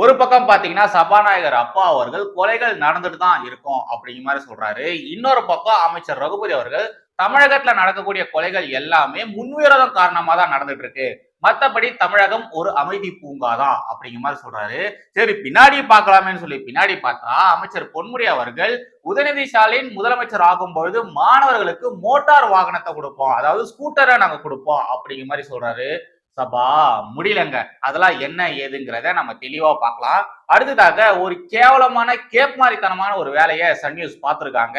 ஒரு பக்கம் பாத்தீங்கன்னா சபாநாயகர் அப்பா அவர்கள் கொலைகள் நடந்துட்டு தான் இருக்கும் அப்படிங்கிற மாதிரி சொல்றாரு. இன்னொரு பக்கம் அமைச்சர் ரகுபதி அவர்கள் தமிழகத்துல நடக்கக்கூடிய கொலைகள் எல்லாமே முன்விரோதம் காரணமா தான் நடந்துட்டு இருக்கு. மத்தபடி தமிழகம் ஒரு அமைதி பூங்காதான் அப்படிங்கிற மாதிரி சொல்றாரு. சரி பின்னாடி பார்க்கலாமேன்னு சொல்லி பின்னாடி பார்த்தா அமைச்சர் பொன்முடி அவர்கள் உதயநிதி ஸ்டாலின் முதலமைச்சர் ஆகும் பொழுது மாணவர்களுக்கு மோட்டார் வாகனத்தை கொடுப்போம். அதாவது ஸ்கூட்டரை நாங்க கொடுப்போம் அப்படிங்கிற மாதிரி சொல்றாரு. சபா முடியலங்க. அதெல்லாம் என்ன ஏதுங்கிறத நம்ம தெளிவா பார்க்கலாம். அடுத்ததாக ஒரு கேவலமான கேப் மாதிரித்தனமான ஒரு வேலையை சன் நியூஸ் பார்த்துருக்காங்க.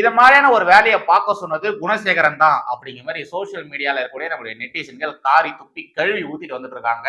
இத மாதிரியான ஒரு வேலையை பார்க்க சொன்னது குணசேகரன் தான் அப்படிங்கிற மாதிரி சோசியல் மீடியால இருக்கக்கூடிய நம்மளுடைய நெட்டிசன்கள் காரி துப்பி கழுவி ஊத்திட்டு வந்துட்டு இருக்காங்க.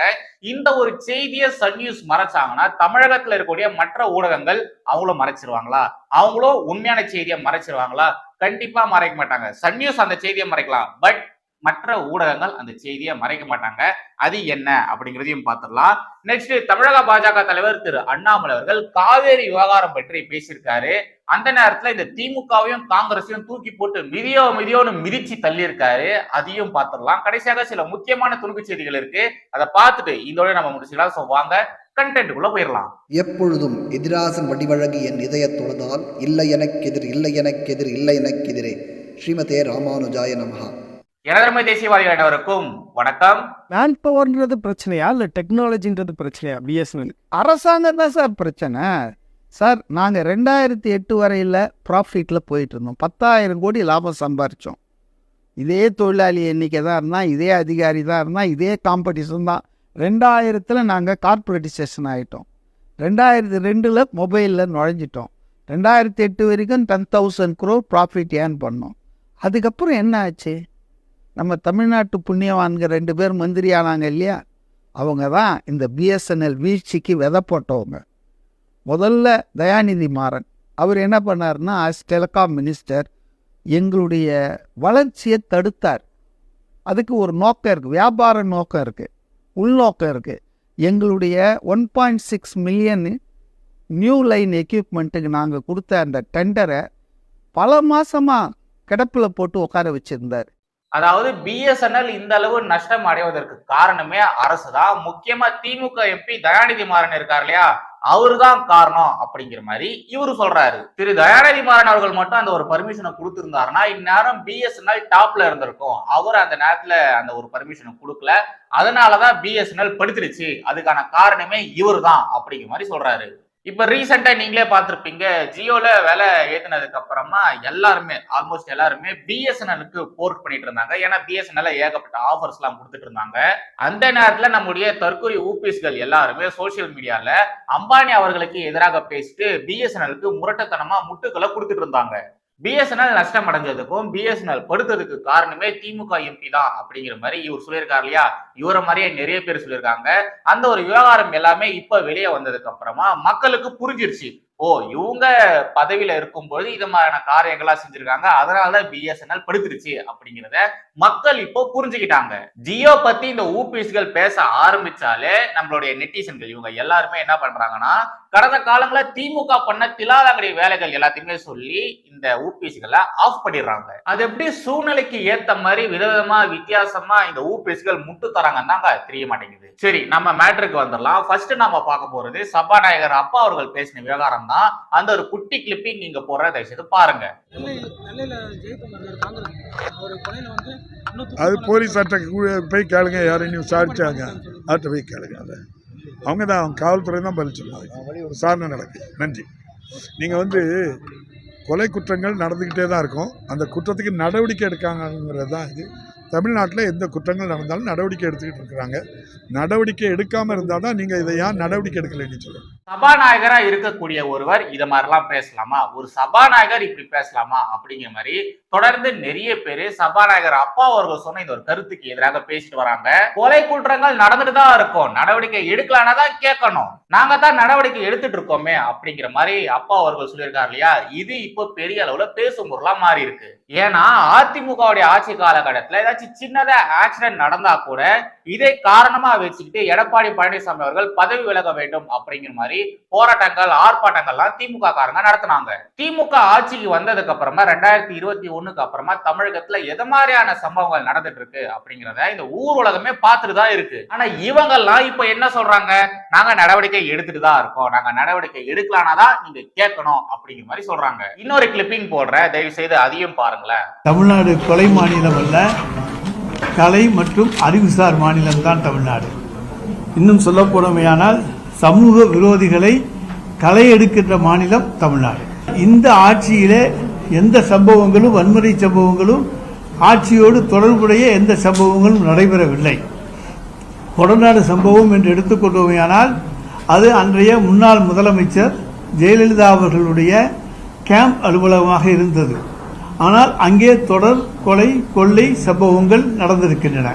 இந்த ஒரு செய்தியை சன் நியூஸ் மறைச்சாங்கன்னா தமிழகத்துல இருக்கக்கூடிய மற்ற ஊடகங்கள் அவங்களும் மறைச்சிருவாங்களா? அவங்களும் உண்மையான செய்தியை மறைச்சிருவாங்களா? கண்டிப்பா மறைக்க மாட்டாங்க. சன் நியூஸ் அந்த செய்தியை மறைக்கலாம். பட் மற்ற ஊடகங்கள் அந்த செய்தியை மறைக்க மாட்டாங்க. அது என்ன அப்படிங்கிறதையும் பார்த்துடலாம். நெக்ஸ்ட் தமிழக பாஜக தலைவர் திரு அண்ணாமலை அவர்கள் காவேரி விவகாரம் பற்றி பேசியிருக்காரு. அந்த நேரத்துல இந்த திமுகவையும் காங்கிரஸையும் தூக்கி போட்டு மிதியோ மிதியோன்னு மிதிச்சு தள்ளியிருக்காரு. அதையும் பார்த்துடலாம். கடைசியாக சில முக்கியமான துணுக்கு செய்திகள் இருக்கு. அதை பார்த்துட்டு இதோட நம்ம முடிச்சுக்கலாம். ஸோ வாங்க கண்டென்ட்டுக்குள்ள போயிடலாம். எப்பொழுதும் எதிராசன் வடிவழகு என் இதய தொழுதால் இல்லை எனக்கெதிர் இல்லை எனக்கெதிர் இல்லை எனக்கெதிரே ஸ்ரீமதே ராமானுஜாய நமகா எனதர்மை தேசியவாதிகள் அனைவருக்கும் வணக்கம். மேன் பவர்ன்றது பிரச்சனையா? இல்லை டெக்னாலஜின்றது பிரச்சனையா? பிஎஸ்என்எல் அரசாங்கம் தான் சார் பிரச்சனை? சார் நாங்கள் ரெண்டாயிரத்தி எட்டு வரையில் ப்ராஃபிட்டில் போயிட்டு இருந்தோம் பத்தாயிரம் கோடி லாபம் சம்பாரித்தோம் இதே தொழிலாளி எண்ணிக்கை தான் இருந்தால் இதே அதிகாரி தான் இருந்தால் இதே காம்படிஷன் தான். ரெண்டாயிரத்தில் நாங்கள் கார்பரேட்டிசேஷன் ஆகிட்டோம் ரெண்டாயிரத்தி ரெண்டில் மொபைலில் நுழைஞ்சிட்டோம். ரெண்டாயிரத்தி எட்டு வரைக்கும் ten thousand crore profit earn பண்ணோம். அதுக்கப்புறம் என்ன ஆச்சு? நம்ம தமிழ்நாட்டு புண்ணியவான்கள் ரெண்டு பேர் மந்திரி ஆனாங்க இல்லையா? அவங்க தான் இந்த பிஎஸ்என்எல் வீழ்ச்சிக்கு விதை போட்டவங்க. முதல்ல தயாநிதி மாறன். அவர் என்ன பண்ணாருன்னா ஆஸ் டெலிகாம் மினிஸ்டர் எங்களுடைய வளர்ச்சியை தடுத்தார். அதுக்கு ஒரு நோக்கம் இருக்குது வியாபார நோக்கம் இருக்குது உள்நோக்கம் இருக்குது எங்களுடைய one point six million new line எக்யூப்மெண்ட்டுக்கு நாங்கள் கொடுத்த அந்த டெண்டரை பல மாதமாக கிடப்பில் போட்டு உட்கார வச்சுருந்தார். அதாவது பிஎஸ்என்எல் இந்த அளவு நஷ்டம் அடைவதற்கு காரணமே அரசு தான் முக்கியமா திமுக எம்பி தயாநிதி மாறன் இருக்கார் இல்லையா? அவருதான் காரணம் அப்படிங்கிற மாதிரி இவரு சொல்றாரு. திரு தயாநிதி மாறன் அவர்கள் மட்டும் அந்த ஒரு பர்மிஷனை கொடுத்திருந்தாருன்னா இந்நேரம் பிஎஸ்என்எல் டாப்ல இருந்திருக்கும். அவர் அந்த நேரத்துல அந்த ஒரு பர்மிஷனை கொடுக்கல. அதனாலதான் பிஎஸ்என்எல் படுத்துருச்சு. அதுக்கான காரணமே இவர் தான் அப்படிங்கிற மாதிரி சொல்றாரு. இப்ப ரீசெண்டா நீங்களே பார்த்துருப்பீங்க ஜியோல விலை ஏத்துனதுக்கு அப்புறமா எல்லாருமே ஆல்மோஸ்ட் எல்லாருமே பிஎஸ்என்எலுக்கு போர்ட் பண்ணிட்டு இருந்தாங்க. ஏன்னா பிஎஸ்என்எல் ஏகப்பட்ட ஆஃபர்ஸ் எல்லாம் கொடுத்துட்டு இருந்தாங்க. அந்த நேரத்துல நம்முடைய தற்கொலை ஊபிஸ்கள் எல்லாருமே சோசியல் மீடியால அம்பானி அவர்களுக்கு எதிராக பேசிட்டு பிஎஸ்என்எலுக்கு முரட்டத்தனமா முட்டுக்களை கொடுத்துட்டு இருந்தாங்க. பிஎஸ்என்எல் நஷ்டம் அடைஞ்சதுக்கும் பிஎஸ்என்எல் படுத்ததுக்கு காரணமே திமுக எம்பி தான் அப்படிங்கிற மாதிரி இவர் சொல்லியிருக்காரு இல்லையா? இவரை மாதிரியே நிறைய பேர் சொல்லியிருக்காங்க. அந்த ஒரு விவகாரம் எல்லாமே இப்ப வெளியே வந்ததுக்கு அப்புறமா மக்களுக்கு புரிஞ்சிருச்சு. ஓ இவங்க பதவியில இருக்கும்போது இது மாதிரியான காரியங்களா செஞ்சிருக்காங்க. அதனாலதான் பிஎஸ்என்எல் படுத்துருச்சு அப்படிங்கிறத மக்கள் இப்போ புரிஞ்சுக்கிட்டாங்க. ஜியோ பத்தி இந்த ஊபிஸ்கள் பேச ஆரம்பிச்சாலே நம்மளுடைய நெட்டிசன்கள் இவங்க எல்லாருமே என்ன பண்றாங்கன்னா கடந்த காலங்கள திமுக பண்ண திலாதங்கடி வேலைகள் எல்லாத்தையுமே சொல்லி இந்த ஊபிஸ்களை ஆஃப் பண்ணிடுறாங்க. அது எப்படி சூழ்நிலைக்கு ஏத்த மாதிரி விதவிதமா வித்தியாசமா இந்த ஊபிஎஸ்கள் முட்டு தராங்கன்னு தாங்க தெரிய மாட்டேங்குது. சரி நம்ம மேட்ருக்கு வந்துடலாம். ஃபர்ஸ்ட் நம்ம பார்க்க போறது சபாநாயகர் அப்பா அவர்கள் பேசின விவகாரம் தான். அந்த ஒரு குட்டி கிளிப்பிங் நீங்க போற தயவுசெய்து பாருங்க. அது போலீஸ் போய் கேளுங்க. யாரையும் விசாரிச்சாங்க. அவர்கிட்ட போய் கேளுங்க. அதை அவங்க தான் அவங்க காவல்துறை தான் பதில் சொல்லுவாங்க விசாரணை நடக்கு நன்றி. நீங்கள் வந்து கொலை குற்றங்கள் நடந்துக்கிட்டே தான் இருக்கும். அந்த குற்றத்துக்கு நடவடிக்கை எடுக்காங்கிறது தான் இது. தமிழ்நாட்டில் எந்த குற்றங்கள் நடந்தாலும் நடவடிக்கை எடுத்துக்கிட்டு இருக்கிறாங்க. நடவடிக்கை எடுக்காமல் இருந்தால் தான் நீங்கள் இதை ஏன் நடவடிக்கை எடுக்கலைன்னு சொல்லுங்கள் சபாநாயகரா இருக்கக்கூடிய ஒருவர் இத மாதிரிலாம் பேசலாமா? ஒரு சபாநாயகர் இப்படி பேசலாமா? அப்படிங்கிற மாதிரி தொடர்ந்து நிறைய பேரு சபாநாயகர் அப்பா அவர்கள் சொன்ன இந்த ஒரு கருத்துக்கு எதிராக பேசிட்டு வராங்க. கொலை குற்றங்கள் நடந்துட்டு தான் இருக்கும். நடவடிக்கை எடுக்கலான்னா தான் கேட்கணும். நாங்க தான் நடவடிக்கை எடுத்துட்டு இருக்கோமே அப்படிங்கிற மாதிரி அப்பா அவர்கள் சொல்லியிருக்காரு இல்லையா? இது இப்போ பெரிய அளவுல பேசும் பொருளா மாறி இருக்கு. ஏன்னா அதிமுகவுடைய ஆட்சி காலகட்டத்துல ஏதாச்சும் சின்னதா ஆக்சிடென்ட் நடந்தா கூட இதை காரணமா வச்சுக்கிட்டு எடப்பாடி பழனிசாமி அவர்கள் பதவி விலக வேண்டும் அப்படிங்கிற மாதிரி போராட்டங்கள் ஆர்ப்பாட்டங்கள்லாம் திமுக காரங்க நடத்தினாங்க. திமுக ஆட்சிக்கு வந்ததுக்கு அப்புறமா ரெண்டாயிரத்தி இருபத்தி ஒண்ணுக்கு அப்புறமா தமிழகத்துல எது மாதிரியான சம்பவங்கள் நடந்துட்டு இருக்கு அப்படிங்கிறத இந்த ஊர் உலகமே பார்த்துட்டு தான் இருக்கு. ஆனா இவங்கெல்லாம் இப்ப என்ன சொல்றாங்க? நாங்க நடவடிக்கை எடுத்துட்டு தான் இருக்கோம். நாங்க நடவடிக்கை எடுக்கலானாதான் நீங்க கேட்கணும் அப்படிங்கிற மாதிரி சொல்றாங்க. இன்னொரு கிளிப்பிங் போடுறேன். தயவு செய்து அதையும் பாருங்களேன். தமிழ்நாடு கொலை மாநிலம் அல்ல கலை மற்றும் அறிவுசார் மாநிலம்தான் தமிழ்நாடு. இன்னும் சொல்லப்போனமையானால் சமூக விரோதிகளை களை எடுக்கின்ற மாநிலம் தமிழ்நாடு. இந்த ஆட்சியிலே எந்த சம்பவங்களும் வன்முறை சம்பவங்களும் ஆட்சியோடு தொடர்புடைய எந்த சம்பவங்களும் நடைபெறவில்லை. கொடநாடு சம்பவம் என்று எடுத்துக்கொண்டோமையானால் அது அன்றைய முன்னாள் முதலமைச்சர் ஜெயலலிதா அவர்களுடைய கேம்ப் அலுவலகமாக இருந்தது. ஆனால் அங்கே தொடர் கொலை கொள்ளை சம்பவங்கள் நடந்திருக்கின்றன.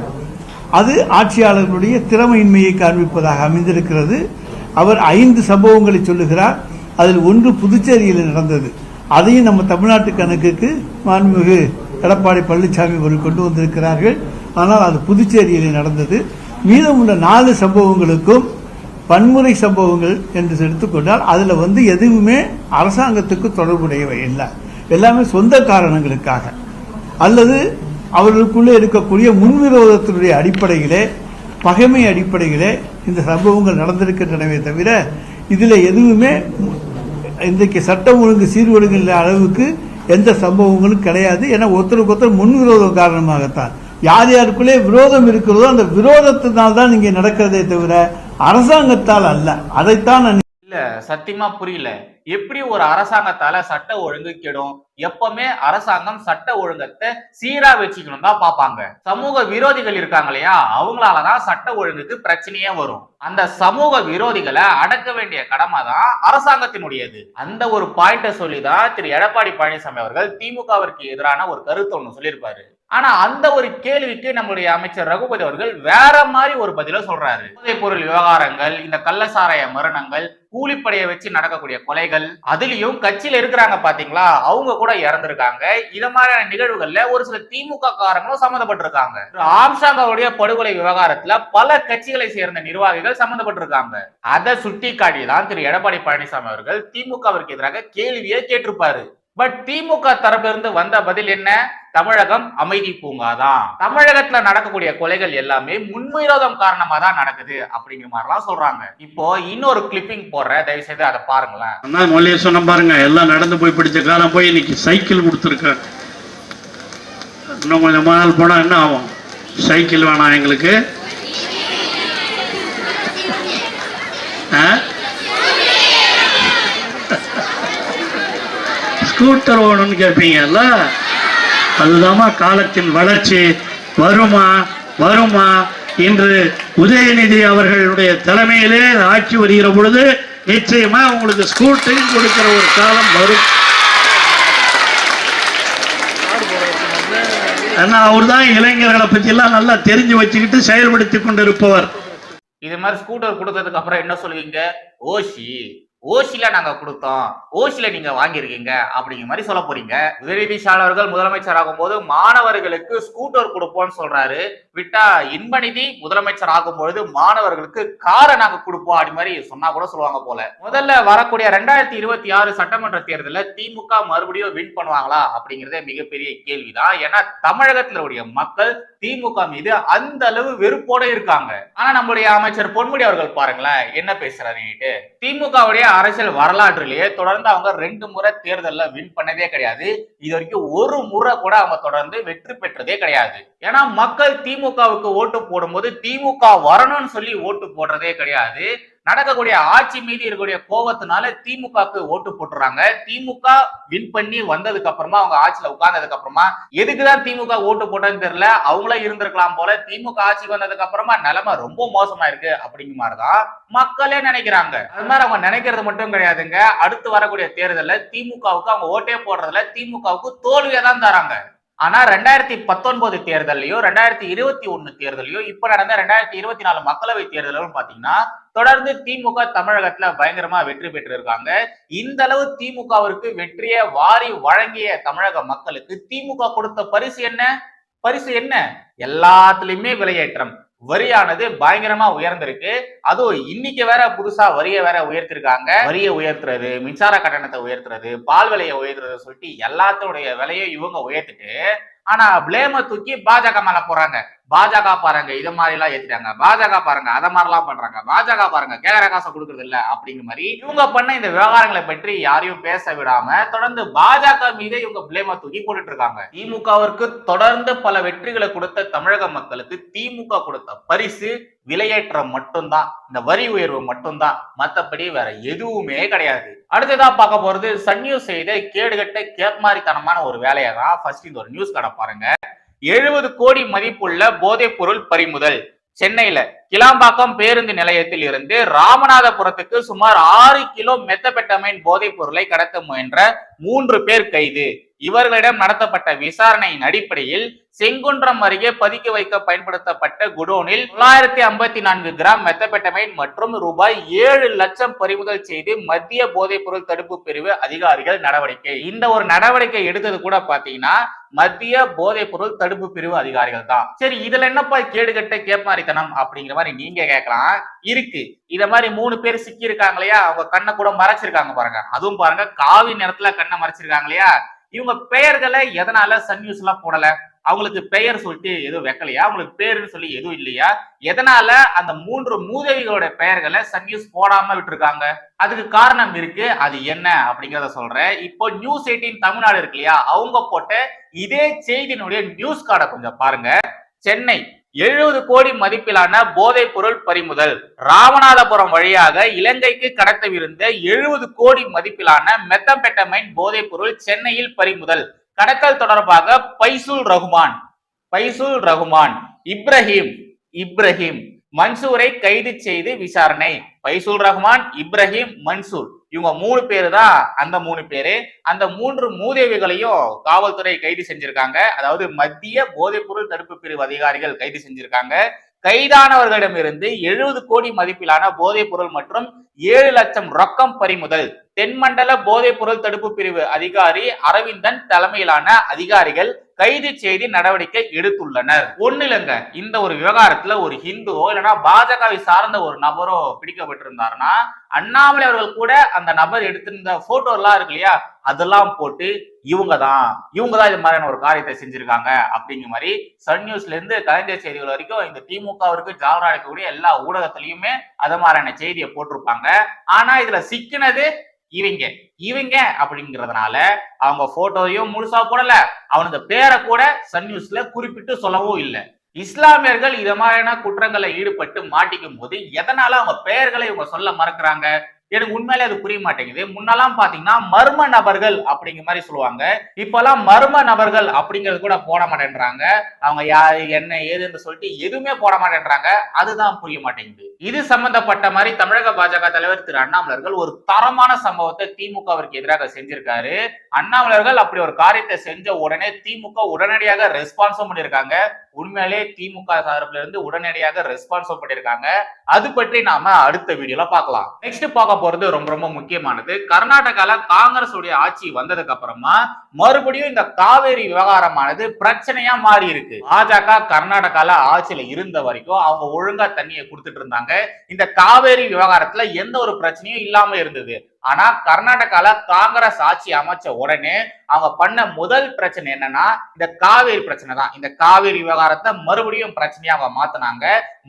அது ஆட்சியாளர்களுடைய திறமையின்மையை காண்பிப்பதாக அமைந்திருக்கிறது. அவர் ஐந்து சம்பவங்களை சொல்லுகிறார். அதில் ஒன்று புதுச்சேரியில் நடந்தது. அதையும் நம்ம தமிழ்நாட்டு கணக்குக்கு மாண்புமிகு எடப்பாடி பழனிசாமி அவர்கள் கொண்டு வந்திருக்கிறார்கள். ஆனால் அது புதுச்சேரியில் நடந்தது. மீதமுள்ள நாலு சம்பவங்களுக்கும் வன்முறை சம்பவங்கள் என்று எடுத்துக்கொண்டால் அதில் வந்து எதுவுமே அரசாங்கத்துக்கு தொடர்புடையவை இல்லை. எல்லாமே சொந்த காரணங்களுக்காக. அல்லது அவர்களுக்குள்ளே இருக்கக்கூடிய முன்விரோதத்தினுடைய அடிப்படையிலே பகைமை அடிப்படையிலே இந்த சம்பவங்கள் நடந்திருக்கின்றனவே தவிர இதில் எதுவுமே இன்றைக்கு சட்டம் ஒழுங்கு சீர்ஒழுங்கின்ற அளவுக்கு எந்த சம்பவங்களும் கிடையாது. ஏன்னா ஒருத்தருக்கு ஒருத்தர் முன்விரோதம் காரணமாகத்தான். யார் யாருக்குள்ளே விரோதம் இருக்கிறதோ அந்த விரோதத்தினால் தான் இங்கே நடக்கிறதே தவிர அரசாங்கத்தால் அல்ல. அதைத்தான் இல்ல சத்தியமா புரியல. எப்படி ஒரு அரசாங்கத்தால சட்ட ஒழுங்கு கெடும்? எப்பவுமே அரசாங்கம் சட்ட ஒழுங்கத்தை சீரா வச்சுக்கணும் தான் பாப்பாங்க சமூக விரோதிகள் இருக்காங்க இல்லையா? அவங்களாலதான் சட்ட ஒழுங்குக்கு பிரச்சனையே வரும். அந்த சமூக விரோதிகளை அடக்க வேண்டிய கடமை தான் அரசாங்கத்தினுடையது. அந்த ஒரு பாயிண்ட சொல்லிதான் திரு. எடப்பாடி பழனிசாமி அவர்கள் திமுகவிற்கு எதிரான ஒரு கருத்து ஒண்ணு சொல்லியிருப்பாரு. ஆனா அந்த ஒரு கேள்விக்கு நம்முடைய அமைச்சர் ரகுபதி அவர்கள் வேற மாதிரி ஒரு பதில சொல்றாரு. போதைப் பொருள் விவகாரங்கள் இந்த கள்ளசாராய மரணங்கள் கூலிப்படையை வச்சு நடக்கக்கூடிய கொலைகள் அதுலயும் கட்சியில இருக்கிறாங்க பாத்தீங்களா? அவங்க கூட இறந்திருக்காங்க. இத மாதிரியான நிகழ்வுகள்ல ஒரு சில திமுக காரங்களும் சம்மந்தப்பட்டிருக்காங்க. திரு ஆம்சாங்கவுடைய படுகொலை விவகாரத்துல பல கட்சிகளை சேர்ந்த நிர்வாகிகள் சம்மந்தப்பட்டிருக்காங்க. அதை சுட்டி காட்டி தான் திரு எடப்பாடி பழனிசாமி அவர்கள் திமுகவிற்கு எதிராக கேள்வியே கேட்டிருப்பாரு. பட் திமுக தரப்பிலிருந்து வந்த பதில் என்ன? தமிழகம் அமைதி பூங்காதான். தமிழகத்துல நடக்கக்கூடிய கொலைகள் எல்லாமே முன்விரோதம் காரணமா தான் நடக்குது அப்படிங்கிற மாதிரிலாம் சொல்றாங்க. இப்போ இன்னொரு கிளிப்பிங் போடுற தயவு செய்து அதை பாருங்களேன். மொழியை சொன்ன பாருங்க எல்லாம் நடந்து போய் பிடிச்ச காலம் போய் இன்னைக்கு சைக்கிள் கொடுத்துருக்காங்க. இன்னும் கொஞ்சம் நாள் போனா என்ன ஆகும்? சைக்கிள் வேணாம் எங்களுக்கு. ஆ? ஸ்கூட்டர் வேணும்னு கேட்பீங்கல்ல அதுதாம்மா காலத்தின் வளர்ச்சி வருமா வருமா இன்று உதயநிதி அவர்களுடைய தலைமையிலே ஆட்சி வருகிற பொழுது நிச்சயமா உங்களுக்கு ஸ்கூட்டரிங் கொடுக்கிற ஒரு காலம் வரும். ஆனா அவர் தான் இளைஞர்களை பத்தி எல்லாம் நல்லா தெரிஞ்சு வச்சுக்கிட்டு செயல்படுத்தி கொண்டிருப்பவர். இது மாதிரி ஸ்கூட்டர் கொடுத்ததுக்கு அப்புறம் என்ன சொல்லுவீங்க? ஓசி ஓசில நாங்க கொடுத்தோம். ஓசில நீங்க வாங்கியிருக்கீங்க அப்படிங்கிற மாதிரி சொல்ல போறீங்க. உதயநிதி ஸ்டாலின் அவர்கள் முதலமைச்சர் ஆகும்போது மாணவர்களுக்கு ஸ்கூட்டர் கொடுப்போம்னு சொல்றாரு. விட்டா இன்பநிதி முதலமைச்சர் ஆகும்பொழுது மாணவர்களுக்கு காரை நாங்க கொடுப்போம் அப்படி மாதிரி சொன்னா கூட சொல்லுவாங்க போல. முதல்ல வரக்கூடிய ரெண்டாயிரத்தி இருபத்தி ஆறு சட்டமன்ற தேர்தலில் திமுக மறுபடியும் வின் பண்ணுவாங்களா அப்படிங்கறதே மிகப்பெரிய கேள்விதான். ஏன்னா தமிழகத்துல உடைய மக்கள் திமுக மீது அந்த அளவு வெறுப்போட இருக்காங்க. ஆனா நம்மளுடைய அமைச்சர் பொன்முடி அவர்கள் பாருங்களேன் என்ன பேசுறாருன்னுட்டு திமுகவுடைய அரசியல் வரலாற்றிலேயே தொடர்ந்து அவங்க ரெண்டு முறை தேர்தலில் வின் பண்ணதே கிடையாது. இது வரைக்கும் ஒரு முறை கூட அவங்க தொடர்ந்து வெற்றி பெற்றதே கிடையாது. ஏன்னா மக்கள் திமுகவுக்கு ஓட்டு போடும்போது திமுக வரணும்னு சொல்லி ஓட்டு போடுறதே கிடையாது. நடக்கக்கூடிய ஆட்சி மீது இருக்கக்கூடிய கோபத்தினால திமுகவுக்கு ஓட்டு போட்டுறாங்க. திமுக வின் பண்ணி வந்ததுக்கு அப்புறமா அவங்க ஆட்சியில உட்கார்ந்ததுக்கு அப்புறமா எதுக்குதான் திமுக ஓட்டு போட்டேன்னு தெரியல. அவங்களே இருந்திருக்கலாம் போல. திமுக ஆட்சிக்கு வந்ததுக்கு அப்புறமா நிலைமை ரொம்ப மோசமா இருக்கு அப்படிங்கிற மாதிரிதான் மக்களே நினைக்கிறாங்க. அது மாதிரி அவங்க நினைக்கிறது மட்டும் கிடையாதுங்க. அடுத்து வரக்கூடிய தேர்தலில் திமுகவுக்கு அவங்க ஓட்டே போடுறதுல திமுகவுக்கு தோல்வியை தான் தராங்க. ஆனா ரெண்டாயிரத்தி பத்தொன்பது தேர்தலையும் ரெண்டாயிரத்தி இருபத்தி ஒண்ணு தேர்தலையும் இப்ப நடந்த ரெண்டாயிரத்தி இருபத்தி நாலு மக்களவை தேர்தலும் பாத்தீங்கன்னா தொடர்ந்து திமுக தமிழகத்துல பயங்கரமா வெற்றி பெற்று இருக்காங்க இந்த அளவு திமுகவிற்கு வெற்றியை வாரி வழங்கிய தமிழக மக்களுக்கு திமுக கொடுத்த பரிசு என்ன? பரிசு என்ன? எல்லாத்துலயுமே விலையேற்றம். வரியானது பயங்கரமா உயர்ந்திருக்கு. அதுவும் இன்னைக்கு வேற புதுசா வரியை வேற உயர்த்திருக்காங்க. வரியை உயர்த்துறது மின்சார கட்டணத்தை உயர்த்துறது பால் விலையை உயர்த்துறது சொல்லிட்டு எல்லாத்தோடைய விலையும் இவங்க உயர்த்திட்டு ஆனா பிளேம தூக்கி பாஜக மேல போறாங்க பாஜக பாருங்க இது மாதிரி எல்லாம் ஏத்துறாங்க. பாஜக பாருங்க அத மாதிரி எல்லாம் பண்றாங்க. பாஜக பாருங்க கேக்குற காசை கொடுக்கறது இல்ல அப்படிங்கிற மாதிரி இவங்க பண்ண இந்த விவகாரங்களை பற்றி யாரையும் பேச விடாம தொடர்ந்து பாஜக மீது இவங்க பிளேம தூக்கி போட்டுட்டு இருக்காங்க. திமுகவிற்கு தொடர்ந்து பல வெற்றிகளை கொடுத்த தமிழக மக்களுக்கு திமுக கொடுத்த பரிசு விலையேற்றம் மட்டும்தான் இந்த வரி உயர்வு மட்டும்தான் மற்றபடி வேற எதுவுமே கிடையாது. அடுத்ததா பார்க்க போறது சன் நியூஸ் செய்த கேடுகட்ட கேப்மாரித்தனமான ஒரு வேலையை தான் ஃபர்ஸ்ட் இந்த ஒரு நியூஸ் கடை பாருங்க. எழுபது கோடி மதிப்புள்ள போதைப் பொருள் பறிமுதல். சென்னையில கிளாம்பாக்கம் பேருந்து நிலையத்தில் இருந்து ராமநாதபுரத்துக்கு சுமார் ஆறு கிலோ மெத்தபெட்டமைன் போதைப் பொருளை கடத்த முயன்ற மூன்று பேர் கைது. இவர்களிடம் நடத்தப்பட்ட விசாரணையின் அடிப்படையில் செங்குன்றம் அருகே பதுக்கி வைக்க பயன்படுத்தப்பட்ட குடோனில் தொள்ளாயிரத்தி ஐம்பத்தி நான்கு கிராம் மெத்தபெட்டமைன் மற்றும் ரூபாய் ஏழு லட்சம் பறிமுதல் செய்து மத்திய போதைப் பொருள் தடுப்பு பிரிவு அதிகாரிகள் நடவடிக்கை. இந்த ஒரு நடவடிக்கை எடுத்தது கூட பாத்தீங்கன்னா மத்திய போதைப் பொருள் தடுப்பு பிரிவு அதிகாரிகள் தான். சரி இதுல என்னப்பா கேடுகட்ட கேப்பாரித்தனம் அப்படிங்கிற மாதிரி நீங்க கேட்கலாம். இருக்கு. இத மாதிரி மூணு பேர் சிக்கி இருக்காங்க இல்லையா? அவங்க கண்ணை கூட மறைச்சிருக்காங்க பாருங்க. அதுவும் பாருங்க காவி நேரத்துல கண்ணை மறைச்சிருக்காங்க இல்லையா? இவங்க பெயர்களை எதனால சன் நியூஸ் எல்லாம் போடல? அவங்களுக்கு பெயர் சொல்லிட்டு எதுவும் வைக்கலையா? அவங்களுக்கு பேருன்னு சொல்லி எதுவும் இல்லையா? எதனால அந்த மூன்று மூதேவிகளோட பெயர்களை சன் நியூஸ் போடாம விட்டுருக்காங்க? அதுக்கு காரணம் இருக்கு. அது என்ன அப்படிங்கறத சொல்றேன். இப்போ நியூஸ் எயிட்டீன் தமிழ்நாடு இருக்கு இல்லையா? அவங்க போட்ட இதே செய்தியினுடைய நியூஸ் கார்டை கொஞ்சம் பாருங்க. சென்னை. எழுபது கோடி மதிப்பிலான போதைப் பொருள் பறிமுதல். ராமநாதபுரம் வழியாக இலங்கைக்கு கடத்தவிருந்த எழுபது கோடி மதிப்பிலான மெத்தம்பெட்டமைன் போதைப் பொருள் சென்னையில் பறிமுதல். கடத்தல் தொடர்பாக பைசுல் ரகுமான் பைசுல் ரகுமான் இப்ராஹிம் இப்ராஹிம் மன்சூரை கைது செய்து விசாரணை. பைசுல் ரஹ்மான் இப்ராஹிம் மன்சூர். இவங்க மூணு பேரு தான் அந்த மூணு பேரு. அந்த மூன்று மூதேவிகளையும் காவல்துறை கைது செஞ்சிருக்காங்க. அதாவது மத்திய போதைப்பொருள் தடுப்பு பிரிவு அதிகாரிகள் கைது செஞ்சிருக்காங்க. கைதானவர்களிடமிருந்து எழுபது கோடி மதிப்பிலான போதைப் பொருள் மற்றும் ஏழு லட்சம் ரொக்கம் பறிமுதல். தென்மண்டல போதைப் பொருள் தடுப்பு பிரிவு அதிகாரி அரவிந்தன் தலைமையிலான அதிகாரிகள் கைது செய்து நடவடிக்கை எடுத்துள்ளனர். ஒண்ணு இல்லைங்க இந்த ஒரு விவகாரத்துல ஒரு ஹிந்துவோ இல்லைன்னா பாஜகவை சார்ந்த ஒரு நபரோ பிடிக்கப்பட்டிருந்தாருன்னா அண்ணாமலை அவர்கள் கூட அந்த நபர் எடுத்திருந்த போட்டோ எல்லாம் இருக்கு இல்லையா அதெல்லாம் போட்டு இவங்க தான் இவங்க தான் இது மாதிரியான ஒரு காரியத்தை செஞ்சிருக்காங்க அப்படிங்கிற மாதிரி சன் நியூஸ்ல இருந்து கலைஞர் செய்திகள் வரைக்கும் இந்த திமுகவிற்கு ஜாலரா இருக்கக்கூடிய எல்லா ஊடகத்திலயுமே அது மாதிரியான செய்தியை போட்டிருப்பாங்க. ஆனா இதுல சிக்கினது இவங்க இவங்க அப்படிங்கிறதுனால அவங்க போட்டோவையும் முழுசா போடல. அவனோட பேரை கூட சன் நியூஸ்ல குறிப்பிட்டு சொல்லவும் இல்லை. இஸ்லாமியர்கள் இத மாதிரியான குற்றங்களை ஈடுபட்டு மாட்டிக்கும் போது எதனால அவங்க பெயர்களை இவங்க சொல்ல மறக்கிறாங்க? எனக்கு உண்மையிலே அது புரிய மாட்டேங்குது. முன்னெல்லாம் பாத்தீங்கன்னா மர்ம நபர்கள் அப்படிங்கிற மாதிரி சொல்லுவாங்க. இப்பெல்லாம் மர்ம நபர்கள் அப்படிங்கிறது கூட போட மாட்டேன்றாங்க. அவங்க யாரு என்ன ஏதுன்னு சொல்லிட்டு எதுவுமே போட மாட்டேன்றாங்க. அதுதான் புரிய மாட்டேங்குது. இது சம்பந்தப்பட்ட மாதிரி தமிழக பாஜக தலைவர் திரு அண்ணாமலர்கள் ஒரு தரமான சம்பவத்தை திமுகவிற்கு எதிராக செஞ்சிருக்காரு. அண்ணாமலர்கள் அப்படி ஒரு காரியத்தை செஞ்ச உடனே திமுக உடனடியாக ரெஸ்பான்ஸும் பண்ணியிருக்காங்க. உண்மையிலே திமுக சார்பிலிருந்து உடனடியாக ரெஸ்பான்ஸும் பண்ணியிருக்காங்க. அது பற்றி நாம அடுத்த வீடியோல பார்க்கலாம். நெக்ஸ்ட் பார்க்க போறது ரொம்ப ரொம்ப முக்கியமானது. கர்நாடகால காங்கிரஸ் உடைய ஆட்சி வந்ததுக்கு அப்புறமா மறுபடியும் இந்த காவேரி விவகாரமானது பிரச்சனையா மாறி இருக்கு. பாஜக கர்நாடகால ஆட்சியில இருந்த வரைக்கும் அவங்க ஒழுங்கா தண்ணியை கொடுத்துட்டு இருந்தாங்க. இந்த காவேரி விவகாரத்துல எந்த ஒரு பிரச்சனையும் இல்லாம இருந்தது. ஆனா கர்நாடகால காங்கிரஸ் ஆட்சி அமைச்ச உடனே அவங்க பண்ண முதல் பிரச்சனை என்னன்னா இந்த காவேரி பிரச்சனை தான். இந்த காவேரி விவகாரத்தை மறுபடியும் பிரச்சனையா அவங்க மாத்தினாங்க.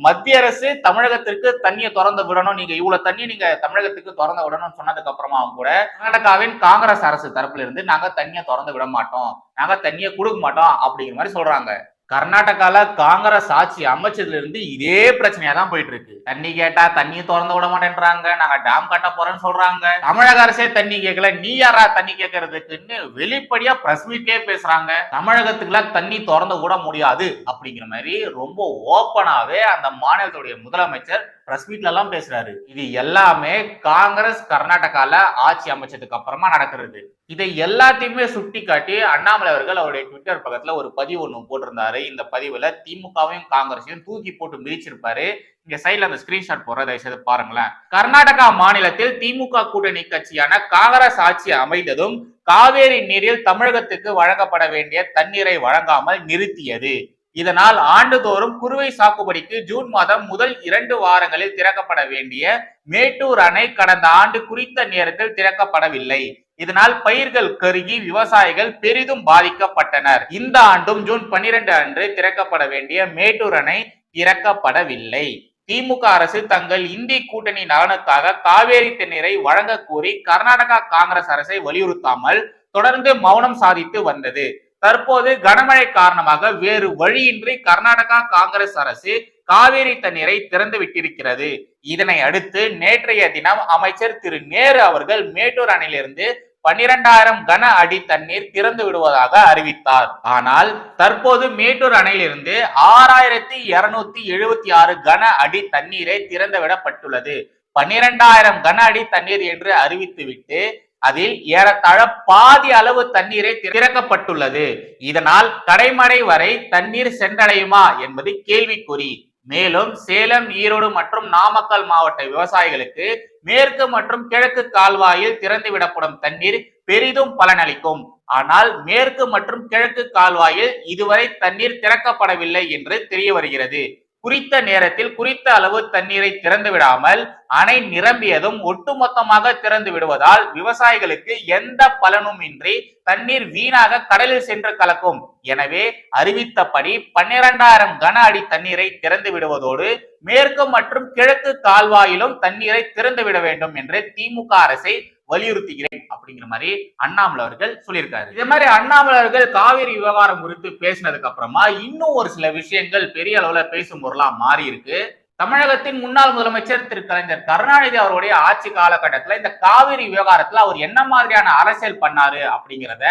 மத்திய அரசு தமிழகத்திற்கு தண்ணியை திறந்து விடணும். நீங்க இவ்வளவு தண்ணி நீங்க தமிழகத்துக்கு திறந்து விடணும்னு சொன்னதுக்கு அப்புறமா கூட கர்நாடகாவின் காங்கிரஸ் அரசு தரப்புல இருந்து நாங்க தண்ணியை திறந்து விட மாட்டோம். நாங்க தண்ணியை கொடுக்க மாட்டோம் அப்படிங்கிற மாதிரி சொல்றாங்க. கர்நாடகால காங்கிரஸ் ஆட்சி அமைச்சதுல இருந்து இதே பிரச்சனையா தான் போயிட்டு இருக்கு தண்ணி கேட்டா தண்ணியை திறந்து விட மாட்டேன்றாங்க. நாங்க டேம் கட்ட போறோம்னு சொல்றாங்க. தமிழக அரசே தண்ணி கேட்கல. நீ யாரா தண்ணி கேட்கறதுக்குன்னு வெளிப்படையா பிரஸ் மீட்லயே பேசுறாங்க. தமிழகத்துக்குலாம் தண்ணி திறந்து விட முடியாது அப்படிங்கிற மாதிரி ரொம்ப ஓப்பனாவே அந்த மாநிலத்துடைய முதலமைச்சர் பிரஸ் மீட்ல எல்லாம் பேசுறாரு. இது எல்லாமே காங்கிரஸ் கர்நாடகால ஆட்சி அமைச்சதுக்கு அப்புறமா நடக்கிறது. இதை எல்லாத்தையுமே சுட்டி காட்டி அண்ணாமலை அவர்கள் அவருடைய ட்விட்டர் பக்கத்துல ஒரு பதிவு ஒண்ணு போட்டிருந்தாரு. இந்த பதிவுல திமுகவையும் காங்கிரஸையும் தூக்கி போட்டு மிதிச்சிருப்பாரு. இங்க சைட்ல அந்த ஸ்கிரீன்ஷாட் போற தயவு செய்து பாருங்களேன். கர்நாடகா மாநிலத்தில் திமுக கூட்டணி கட்சியான காங்கிரஸ் ஆட்சி அமைந்ததும் காவேரி நீரில் தமிழகத்துக்கு வழங்கப்பட வேண்டிய தண்ணீரை வழங்காமல் நிறுத்தியது. இதனால் ஆண்டுதோறும் குறுவை சாகுபடிக்கு ஜூன் மாதம் முதல் இரண்டு வாரங்களில் திறக்கப்பட வேண்டிய மேட்டூர் அணை கடந்த ஆண்டு குறித்த நேரத்தில் திறக்கப்படவில்லை. இதனால் பயிர்கள் கருகி விவசாயிகள் பெரிதும் பாதிக்கப்பட்டனர். இந்த ஆண்டும் ஜூன் 12 அன்று திறக்கப்பட வேண்டிய மேட்டூர் அணை திறக்கப்படவில்லை. திமுக அரசு தங்கள் இந்தி கூட்டணி நலனுக்காக காவேரி தண்ணீரை வழங்க கோரி கர்நாடகா காங்கிரஸ் அரசை வலியுறுத்தாமல் தொடர்ந்து மௌனம் சாதித்து வந்தது. தற்போது கனமழை காரணமாக வேறு வழியின்றி கர்நாடகா காங்கிரஸ் அரசு காவேரி தண்ணீரை திறந்து விட்டிருக்கிறது. இதனை அடுத்து நேற்றைய தினம் அமைச்சர் திரு நேரு அவர்கள் மேட்டூர் அணையிலிருந்து பன்னிரண்டாயிரம் கன அடி தண்ணீர் திறந்து விடுவதாக அறிவித்தார். ஆனால் தற்போது மேட்டூர் அணையிலிருந்து ஆறாயிரத்தி இருநூத்தி எழுபத்தி ஆறு கன அடி தண்ணீரை திறந்து விடப்பட்டுள்ளது பன்னிரண்டாயிரம் கன அடி தண்ணீர் என்று அறிவித்துவிட்டு அதில் ஏறத்தாழ பாதி அளவு தண்ணீரை திறக்கப்பட்டுள்ளது. இதனால் கடைமடை வரை தண்ணீர் சென்றடையுமா என்பது கேள்விக்குறி. மேலும் சேலம் ஈரோடு மற்றும் நாமக்கல் மாவட்ட விவசாயிகளுக்கு மேற்கு மற்றும் கிழக்கு கால்வாயில் திறந்து விடப்படும் தண்ணீர் பெரிதும் பலனளிக்கும். ஆனால் மேற்கு மற்றும் கிழக்கு கால்வாயில் இதுவரை தண்ணீர் திறக்கப்படவில்லை என்று தெரிய வருகிறது. குறித்த நேரத்தில் குறித்த அளவு தண்ணீரை திறந்து விடாமல் அணை நிரம்பியதும் ஒட்டுமொத்தமாக திறந்து விடுவதால் விவசாயிகளுக்கு எந்த பலனும் இன்றி தண்ணீர் வீணாக கடலில் சென்று கலக்கும். எனவே அறிவித்தபடி பன்னிரண்டாயிரம் கன அடி தண்ணீரை திறந்து விடுவதோடு மேற்கு மற்றும் கிழக்கு கால்வாயிலும் தண்ணீரை திறந்து விட வேண்டும் என்று திமுக அரசை வலியுறுத்துகிறேன். அப்படிங்கிற மாதிரி அண்ணாமலை அவர்கள் சொல்லியிருக்காரு. இதே மாதிரி அண்ணாமலை அவர்கள் காவேரி விவகாரம் குறித்து பேசினதுக்கு அப்புறமா இன்னும் ஒரு சில விஷயங்கள் பெரிய அளவுல பேசும் பொருளா மாறி இருக்கு. தமிழகத்தின் முன்னாள் முதலமைச்சர் திரு கலைஞர் கருணாநிதி அவருடைய ஆட்சி காலகட்டத்தில் இந்த காவிரி விவகாரத்துல அவர் என்ன மாதிரியான அரசியல் பண்ணாரு அப்படிங்கிறத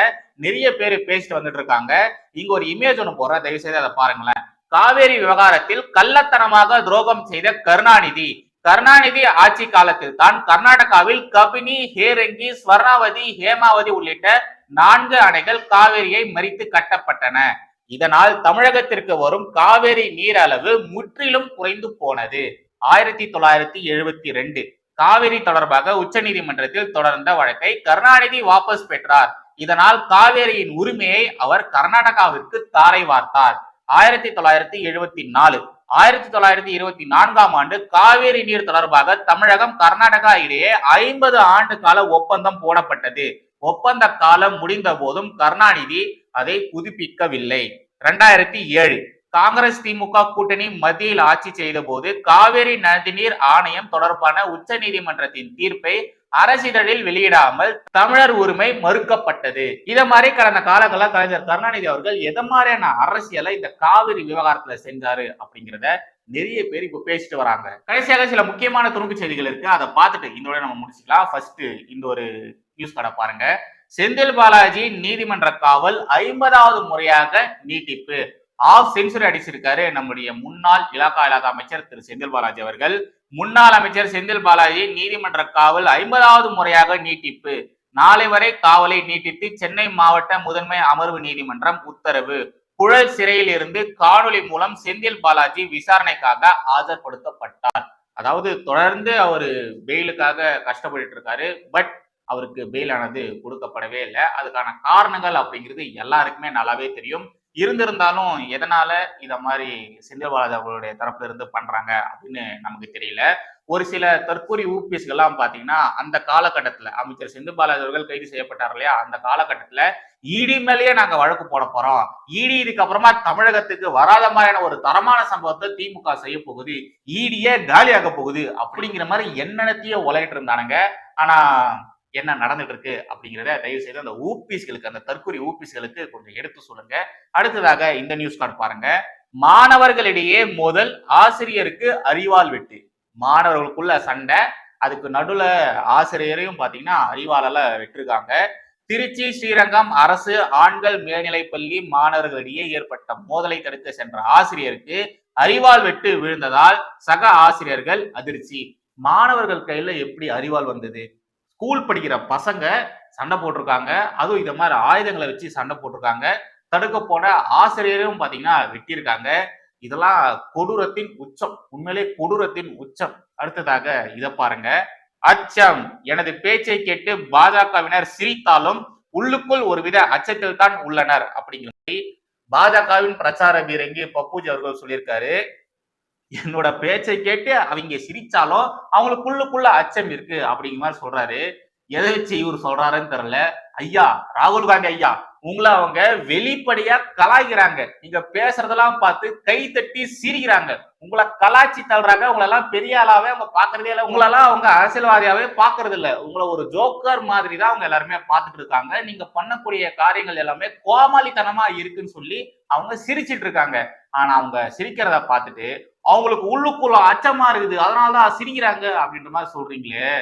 நிறைய பேர் பேசிட்டு வந்துட்டு இருக்காங்க. இங்க ஒரு இமேஜ் ஒன்று போடுற தயவு செய்து அதை பாருங்களேன். காவேரி விவகாரத்தில் கள்ளத்தனமாக துரோகம் செய்த கருணாநிதி கருணாநிதி ஆட்சி காலத்தில் தான் கர்நாடகாவில் கபினி ஹேரங்கி ஸ்வர்ணாவதி ஹேமாவதி உள்ளிட்ட நான்கு அணைகள் காவேரியை மறித்து கட்டப்பட்டன. இதனால் தமிழகத்திற்கு வரும் காவேரி நீர் அளவு முற்றிலும் குறைந்து போனது. ஆயிரத்தி தொள்ளாயிரத்தி எழுபத்தி ரெண்டு. காவிரி தொடர்பாக உச்சநீதிமன்றத்தில் தொடர்ந்த வழக்கை கருணாநிதி வாபஸ் பெற்றார். இதனால் காவேரியின் உரிமையை அவர் கர்நாடகாவிற்கு தாரை வார்த்தார். ஆயிரத்தி தொள்ளாயிரத்தி எழுபத்தி நாலு. ஆயிரத்தி தொள்ளாயிரத்தி இருபத்தி நான்காம் ஆண்டு காவேரி நீர் தொடர்பாக தமிழகம் கர்நாடகா இடையே ஐம்பது ஆண்டு கால ஒப்பந்தம் போடப்பட்டது. ஒப்பந்த காலம் முடிந்த போதும் கருணாநிதி அதை புதுப்பிக்கவில்லை. இரண்டாயிரத்தி ஏழு. காங்கிரஸ் திமுக கூட்டணி மத்தியில் ஆட்சி செய்த போது காவேரி நதிநீர் ஆணையம் தொடர்பான உச்ச நீதிமன்றத்தின் தீர்ப்பை அரசிதழில் வெளியிடாமல் தமிழர் உரிமை மறுக்கப்பட்டது. இத மாதிரி கடந்த காலங்களில் கலைஞர் கருணாநிதி அவர்கள் எதை மாதிரியான அரசியலை இந்த காவிரி விவகாரத்துல செஞ்சாரு அப்படிங்கிறத நிறைய பேர் இப்ப பேசிட்டு வராங்க. கடைசியாக சில முக்கியமான துணுக்கு செய்திகள் இருக்கு. அதை பார்த்துட்டு இதோட நம்ம முடிச்சுக்கலாம். ஃபர்ஸ்ட் இந்த ஒரு நியூஸ் கடை பாருங்க. செந்தில் பாலாஜி நீதிமன்ற காவல் ஐம்பதாவது முறையாக நீட்டிப்பு. ஆஃப் செஞ்சுரி அடிச்சிருக்காரு நம்முடைய முன்னாள் இலாக்கா இலாக்கா அமைச்சர் திரு செந்தில் பாலாஜி அவர்கள். முன்னாள் அமைச்சர் செந்தில் பாலாஜி நீதிமன்ற காவல் ஐம்பதாவது முறையாக நீட்டிப்பு. நாளை வரை காவலை நீட்டித்து சென்னை மாவட்ட முதன்மை அமர்வு நீதிமன்றம் உத்தரவு. புழல் சிறையில் இருந்து காணொளி மூலம் செந்தில் பாலாஜி விசாரணைக்காக ஆஜர்படுத்தப்பட்டார். அதாவது தொடர்ந்து அவர் பெயிலுக்காக கஷ்டப்பட்டு இருக்காரு. பட் அவருக்கு பெயில் ஆனது கொடுக்கப்படவே இல்லை. அதுக்கான காரணங்கள் அப்படிங்கிறது எல்லாருக்குமே நல்லாவே தெரியும். இருந்திருந்தாலும் எதனால இத மாதிரி செந்தில் பாலாஜி அவர்களுடைய தரப்புல இருந்து பண்றாங்க அப்படின்னு நமக்கு தெரியல. ஒரு சில தற்கூரி ஊபிஎஸ்கள்லாம் பாத்தீங்கன்னா அந்த காலகட்டத்துல அமைச்சர் செந்தில் பாலாஜி அவர்கள் கைது செய்யப்பட்டார் இல்லையா? அந்த காலகட்டத்துல இடி மேலேயே நாங்க வழக்கு போட போறோம். இடி இதுக்கு அப்புறமா தமிழகத்துக்கு வராத மாதிரியான ஒரு தரமான சம்பவத்தை திமுக செய்ய போகுது. ஈடியே காலியாக போகுது அப்படிங்கிற மாதிரி என்னென்னத்தையே உலகிட்டு இருந்தானுங்க. ஆனா என்ன நடந்துட்டு இருக்கு அப்படிங்கிறத தயவு செய்து அந்த ஊபிஸ்களுக்கு அந்த தற்கொலை ஊபிஸ்களுக்கு கொஞ்சம் எடுத்து சொல்லுங்க. அடுத்ததாக இந்த நியூஸ் கார்டு பாருங்க. மாணவர்களிடையே மோதல் ஆசிரியருக்கு அறிவால் வெட்டு. மாணவர்களுக்குள்ள சண்டை. அதுக்கு நடுவில் ஆசிரியரையும் பார்த்தீங்கன்னா அறிவாலால வெட்டிருக்காங்க. திருச்சி ஸ்ரீரங்கம் அரசு ஆண்கள் மேல்நிலைப் பள்ளி மாணவர்களிடையே ஏற்பட்ட மோதலை தடுக்க சென்ற ஆசிரியருக்கு அறிவால் வெட்டு விழுந்ததால் சக ஆசிரியர்கள் அதிர்ச்சி. மாணவர்கள் கையில எப்படி அறிவால் வந்தது? ஸ்கூல் படிக்கிற பசங்க சண்டை போட்டிருக்காங்க. அதுவும் இதை மாதிரி ஆயுதங்களை வச்சு சண்டை போட்டிருக்காங்க. தடுக்க போன ஆசிரியரும் பார்த்தீங்கன்னா வெட்டியிருக்காங்க. இதெல்லாம் கொடூரத்தின் உச்சம். உண்மையிலே கொடூரத்தின் உச்சம். அடுத்ததாக இதை பாருங்க. அச்சம். எனது பேச்சை கேட்டு பாஜகவினர் சிரித்தாலும் உள்ளுக்குள் ஒருவித அச்சத்தில் தான் உள்ளனர். அப்படிங்கிற மாதிரி பாஜகவின் பிரச்சார பீரங்கி பப்புஜி அவர்கள் சொல்லியிருக்காரு. என்னோட பேச்சை கேட்டு அவங்க சிரிச்சாலும் அவங்களுக்குள்ளுக்குள்ள அச்சம் இருக்கு அப்படிங்கிற மாதிரி சொல்றாரு. எதை வச்சு இவர் சொல்றாருன்னு தெரியல. ஐயா ராகுல் காந்தி ஐயா உங்களை அவங்க வெளிப்படையா கலாய்கிறாங்க நீங்க பேசுறதெல்லாம் பார்த்து கை தட்டி சிரிக்கிறாங்க. உங்களை கலாச்சி தள்ளுறாங்க. உங்களை எல்லாம் பெரிய ஆளாவே அவங்க பாக்குறதே இல்லை. உங்களெல்லாம் அவங்க அரசியல்வாதியாவே பாக்குறது இல்ல. உங்களை ஒரு ஜோக்கர் மாதிரி தான் அவங்க எல்லாருமே பார்த்துட்டு இருக்காங்க. நீங்க பண்ணக்கூடிய காரியங்கள் எல்லாமே கோமாளித்தனமா இருக்குன்னு சொல்லி அவங்க சிரிச்சிட்டு இருக்காங்க. ஆனா அவங்க சிரிக்கிறத பார்த்துட்டு அவங்களுக்கு உள்ளுக்குள்ள அச்சமா இருக்குது. அதனாலதான் சிரிக்கிறாங்க அப்படின்ற மாதிரி சொல்றீங்களே.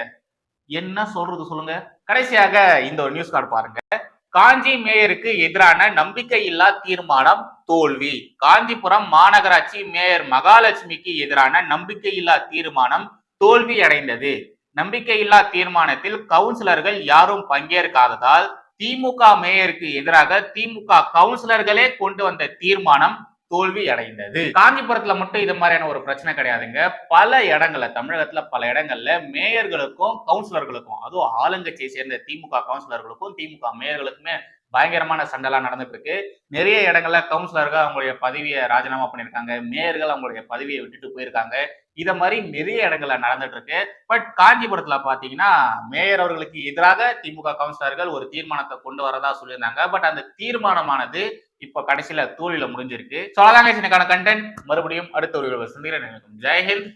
என்ன சொல்றது சொல்லுங்க. கடைசியாக இந்த ஒரு நியூஸ் கார்டு பாருங்க. காஞ்சி மேயருக்கு எதிரான நம்பிக்கையில்லா தீர்மானம் தோல்வி. காஞ்சிபுரம் மாநகராட்சி மேயர் மகாலட்சுமிக்கு எதிரான நம்பிக்கையில்லா தீர்மானம் தோல்வி அடைந்தது. நம்பிக்கையில்லா தீர்மானத்தில் கவுன்சிலர்கள் யாரும் பங்கேற்காததால் திமுக மேயருக்கு எதிராக திமுக கவுன்சிலர்களே கொண்டு வந்த தீர்மானம் தோல்வி அடைந்தது. காஞ்சிபுரத்துல மட்டும் இது மாதிரியான ஒரு பிரச்சனை கிடையாதுங்க. பல இடங்கள்ல தமிழகத்துல பல இடங்கள்ல மேயர்களுக்கும் கவுன்சிலர்களுக்கும் அதுவும் ஆளுங்கட்சியை சேர்ந்த திமுக கவுன்சிலர்களுக்கும் திமுக மேயர்களுக்குமே பயங்கரமான சண்டைலாம் நடந்துட்டு இருக்கு நிறைய இடங்கள்ல கவுன்சிலர்கள் அவங்களுடைய பதவியை ராஜினாமா பண்ணியிருக்காங்க. மேயர்கள் அவங்களுடைய பதவியை விட்டுட்டு போயிருக்காங்க. இத மாதிரி நிறைய இடங்கள்ல நடந்துட்டு இருக்கு பட் காஞ்சிபுரத்துல பாத்தீங்கன்னா மேயர் அவர்களுக்கு எதிராக திமுக கவுன்சிலர்கள் ஒரு தீர்மானத்தை கொண்டு வரதா சொல்லியிருந்தாங்க. பட் அந்த தீர்மானமானது இப்ப கடைசியில தோல்வியில முடிஞ்சிருக்கு. ஸோ அதாங்க கண்டென்ட் மறுபடியும் அடுத்த ஒரு சந்திக்கிறேன். ஜெய்ஹிந்த்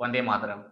வந்தே மாதரம்.